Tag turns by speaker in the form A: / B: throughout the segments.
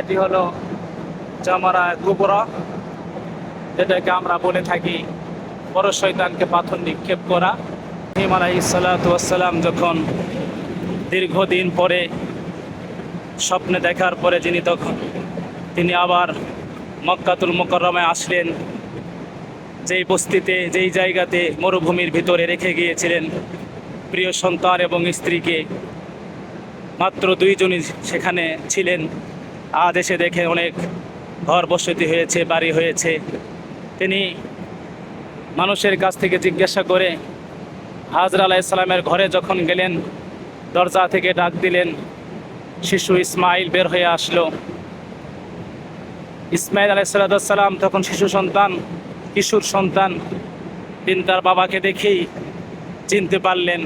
A: এটি হলো জামারা কুবরা যেটাকে আমরা বলে থাকি বড় শয়তানকে পাথর নিক্ষেপ করা। ইব্রাহিম আলাইহিস সালাতু যখন দীর্ঘদিন পরে স্বপ্নে দেখার পরে যিনি তখন তিনি আবার মক্কাতুল মোকরমায় আসলেন, যেই বস্তিতে, যেই জায়গাতে মরুভূমির ভিতরে রেখে গিয়েছিলেন প্রিয় সন্তান এবং স্ত্রীকে, মাত্র দুইজনই সেখানে ছিলেন। এসে দেখে অনেক ঘর বসতি হয়েছে, বাড়ি হয়েছে। তিনি মানুষের কাছ থেকে জিজ্ঞাসা করে, হাজরা আলাইসালামের ঘরে যখন গেলেন, দরজা থেকে ডাক দিলেন, শিশু ইসমাইল বের হয়ে আসলো। ইসমাইল আলাইসাল্লাম তখন শিশু সন্তান, কিশোর সন্তান। তিনি তার বাবাকে দেখেই চিনতে পারলেন।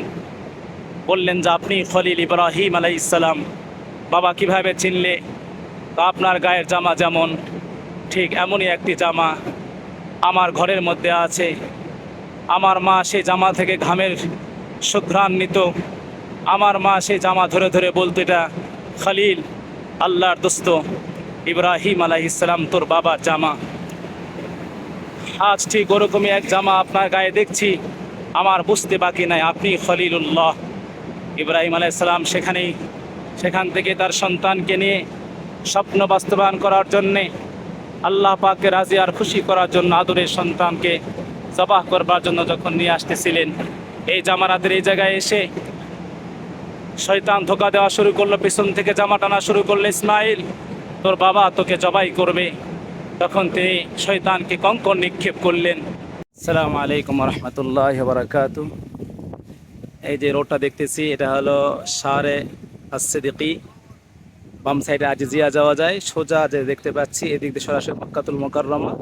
A: বললেন যে, আপনি খলিল ইব্রাহিম আলাইসাল্লাম বাবা কীভাবে চিনলে? তো আপনার গায়ের জামা যেমন, ঠিক এমনই একটি জামা আমার ঘরের মধ্যে আছে। আমার মা সেই জামা থেকে ঘামের সুঘ্রাণ নিত আমার মা সেই জামা ধরে ধরে বলতো এটা খলিল, আল্লাহর দোস্ত ইব্রাহিম আলাইসালাম তোর বাবার জামা। আজ ঠিক ওরকমই এক জামা আপনার গায়ে দেখছি, আমার বুঝতে বাকি নাই, আপনি খলিলুল্লাহ। ইব্রাহিম আলাইসালাম সেখানেই, সেখান থেকে তার সন্তানকে নিয়ে স্বপ্ন বাস্তবায়ন করার জন্যে আল্লাহ পাকে রাজি আর খুশি করার জন্য আদরের সন্তানকে জবাহ করবার জন্য যখন নিয়ে আসতেছিলেন, এই জামারাতের এই জায়গায় এসে শয়তান ধোকা দেওয়া শুরু করল, পিছন থেকে জামা টানা শুরু করল, ইসমাইল, তোর বাবা তোকে জবাই করবে। তখন তিনি শয়তানকে কঙ্কন নিক্ষেপ করলেন। সালাম আলাইকুম রহমতুল্লাহ বারাকাতু এই যে রোডটা দেখতেছি, এটা হলো সারে আসিদ্দিকি বাম সাইডে আজিজিয়া যাওয়া যায়। সোজা যে দেখতে পাচ্ছি, এদিক দিয়ে সরাসরি মক্কাতুল মোকাররমা।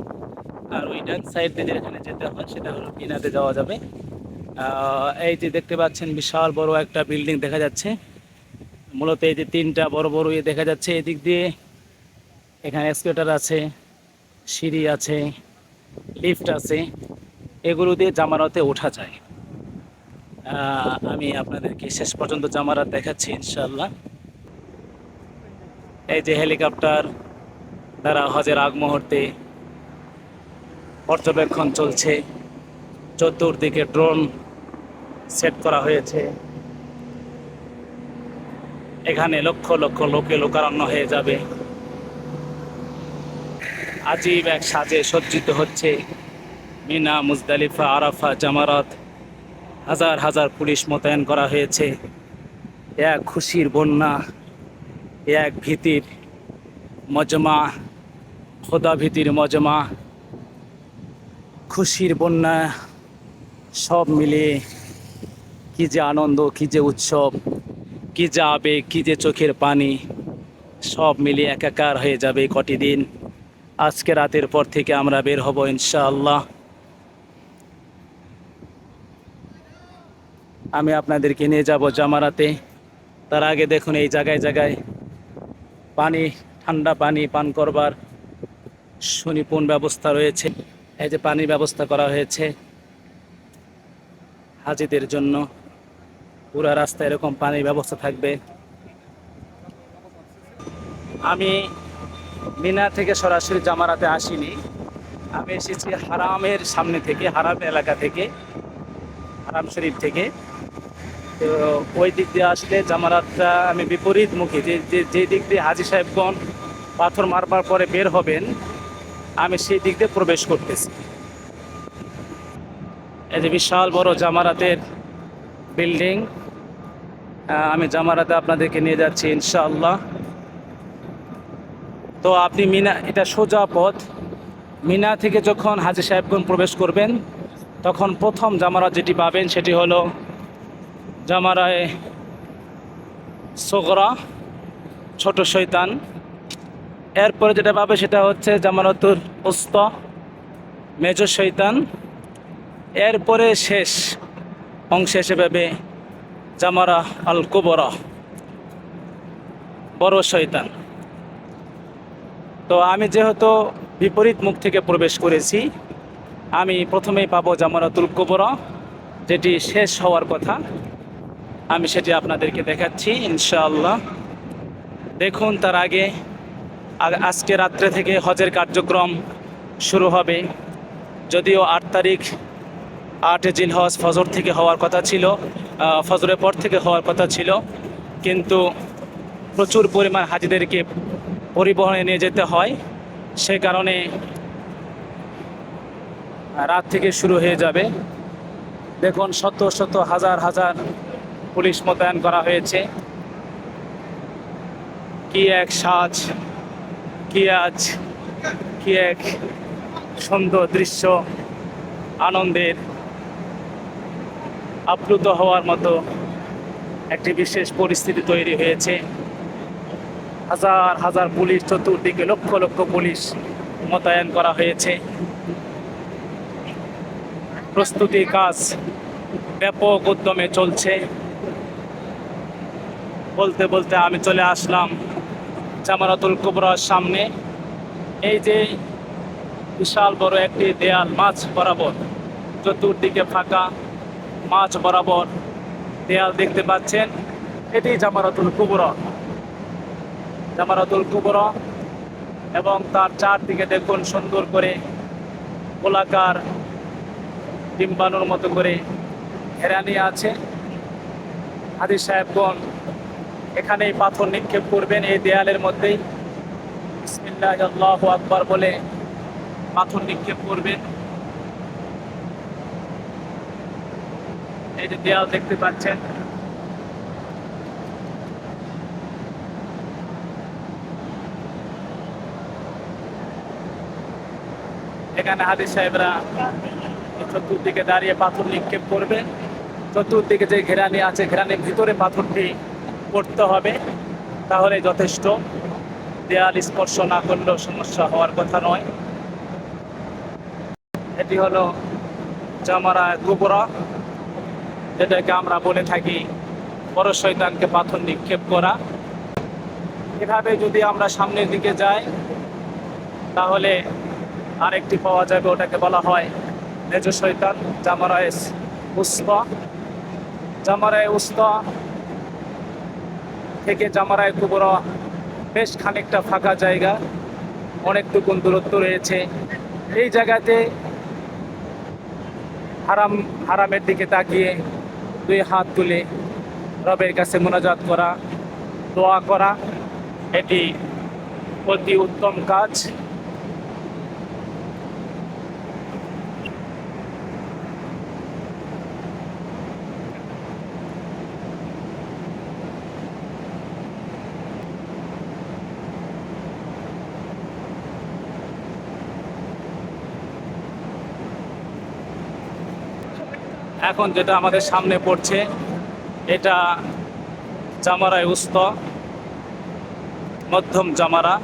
A: আর ওই ডান সাইড দিয়ে যেখানে যেতে হয়, সেটা হলো মিনাতে যাওয়া যাবে। এই যে দেখতে পাচ্ছেন, বিশাল বড় একটা বিল্ডিং দেখা যাচ্ছে। মূলত এই যে তিনটা বড় বড় ইয়ে দেখা যাচ্ছে। এদিক দিয়ে এখানে এসকেলেটার আছে, সিঁড়ি আছে লিফট আছে। এগুলো দিয়ে জামারাতে ওঠা যায়। আমি আপনাদেরকে শেষ পর্যন্ত জামারাত দেখাচ্ছি ইনশাল্লাহ এই যে হেলিকপ্টার দ্বারা হজের আগ মুহূর্তে পর্যবেক্ষণ চলছে। চতুর্দিকে ড্রোন সেট করা হয়েছে। এখানে লক্ষ লক্ষ লোকে লোকারণ্য হয়ে যাবে। আজীব এক সাজে সজ্জিত হচ্ছে মিনা, মুজদালিফা, আরাফা, জামারাত। হাজার হাজার পুলিশ মোতায়েন করা হয়েছে। এক খুশির বন্যা। এক ভীতির মজমা, খোদা ভীতির মজমা। খুশির বন্যা সব মিলিয়ে কি যে আনন্দ, কি যে উৎসব, কি যে আবেগ, কী যে চোখের পানি, সব মিলিয়ে একাকার হয়ে যাবে কটি দিন। আজকে রাতের পর থেকে আমরা বের হব ইনশাআল্লাহ। আমি আপনাদেরকে নিয়ে যাব জামারাতে। তার আগে দেখুন এই জায়গায় জায়গায় পানি, ঠান্ডা পানি পান করবার সুনিপুণ ব্যবস্থা রয়েছে। এই যে পানির ব্যবস্থা করা হয়েছে হাজিদের জন্য। পুরা রাস্তায় এরকম পানির ব্যবস্থা থাকবে। আমি মিনা থেকে সরাসরি জামারাতে আসিনি। আমি এসেছি হারামের সামনে থেকে, হারাম এলাকা থেকে, হারাম শরীফ থেকে। তো ওই দিক দিয়ে আসলে জামারাতটা আমি বিপরীত মুখী যে, যে- যে দিক দিয়ে হাজি সাহেবগণ পাথর মারবার পরে বের হবেন, আমি সেই দিক দিয়ে প্রবেশ করতেছি। এই যে বিশাল বড় জামারাতের বিল্ডিং আমি জামারাতে আপনাদেরকে নিয়ে যাচ্ছি ইনশাআল্লাহ। তো আপনি মিনা, এটা সোজা পথ। মিনা থেকে যখন হাজি সাহেবগঞ্জ প্রবেশ করবেন, তখন প্রথম জামারাত যেটি পাবেন সেটি হলো জামারায় সোগরা, ছোট শৈতান এরপরে যেটা পাবে সেটা হচ্ছে জামারাতুর উস্ত, মেজ শৈতান এরপরে শেষ অংশে এসে পাবে জামারা আল কুবরা বড় শৈতান তো আমি যেহেতু বিপরীত মুখ থেকে প্রবেশ করেছি, আমি প্রথমেই পাবো জামারাতুল কুবরা, যেটি শেষ হওয়ার কথা। আমি সেটি আপনাদেরকে দেখাচ্ছি, ইনশাআল্লাহ। দেখুন, তার আগে আজকে রাত্রে থেকে হজের কার্যক্রম শুরু হবে। যদিও আট তারিখ, আট জিলহজ ফজর থেকে হওয়ার কথা ছিল ফজরের পর থেকে হওয়ার কথা ছিল। কিন্তু প্রচুর পরিমাণ হাজিদেরকে পরিবহনে নিয়ে যেতে হয়। সে কারণে রাত থেকে শুরু হয়ে যাবে। দেখুন, শত শত, হাজার হাজার পুলিশ মোতায়েন করা হয়েছে। কি এক সাজ, কি আজ, কি এক সুন্দর দৃশ্য, আনন্দের, আপ্লুত হওয়ার মতো একটি বিশেষ পরিস্থিতি তৈরি হয়েছে। হাজার হাজার পুলিশ, চতুর্দিকে লক্ষ লক্ষ পুলিশ মোতায়েন করা হয়েছে। প্রস্তুতি কাজ ব্যাপক উদ্যমে চলছে। বলতে বলতে আমি চলে আসলাম জামারাতুল কুবরার সামনে। এই যে বিশাল বড় একটি দেয়াল, মাছ বরাবর, চতুর্দিকে ফাঁকা মাছ বরাবর দেয়াল দেখতে পাচ্ছেন। এটি জামারাতুল কুবরা। জামারাতুল কুবরা এবং তার চারদিকে দেখুন সুন্দর করে গোলাকার ডিম্বাণুর মতো করে ঘেরানি আছে। হাদিস সাহেবগণ এখানেই পাথর নিক্ষেপ করবেন এই দেয়ালের মধ্যেই। আকবার বলে পাথর নিক্ষেপ করবেন। এই যে দেয়াল দেখতে পাচ্ছেন। এখানে হাদিস সাহেবরা চতুর্দিকে দাঁড়িয়ে পাথর নিক্ষেপ করবে চতুর্দিকে যে ঘেরানি আছে, ঘেরানির ভিতরে পাথরটি পড়তে হবে, তাহলে যথেষ্ট। দেয়াল স্পর্শ না করলেও সমস্যা হওয়ার কথা নয়। এটি হলো জামারা কুবরা যেটাকে আমরা বলে থাকি বড় শয়তানকে পাথর নিক্ষেপ করা। এভাবে যদি আমরা সামনের দিকে যাই, তাহলে আরেকটি পাওয়া যাবে, ওটাকে বলা হয় মেজ শৈতান জামারায় উস্তা জামারায় উস্তা থেকে জামারায় কুবরা বেশ খানিকটা ফাঁকা জায়গা অনেকটুকু দূরত্ব রয়েছে। এই জায়গাতে হারাম, হারামের দিকে তাকিয়ে দুই হাত তুলে রবের কাছে মোনাজাত করা, দোয়া করা, এটি অতি উত্তম কাজ। এখন যেটা আমাদের সামনে পড়ছে এটা জামারায় উস্ত মধ্যম জামারা।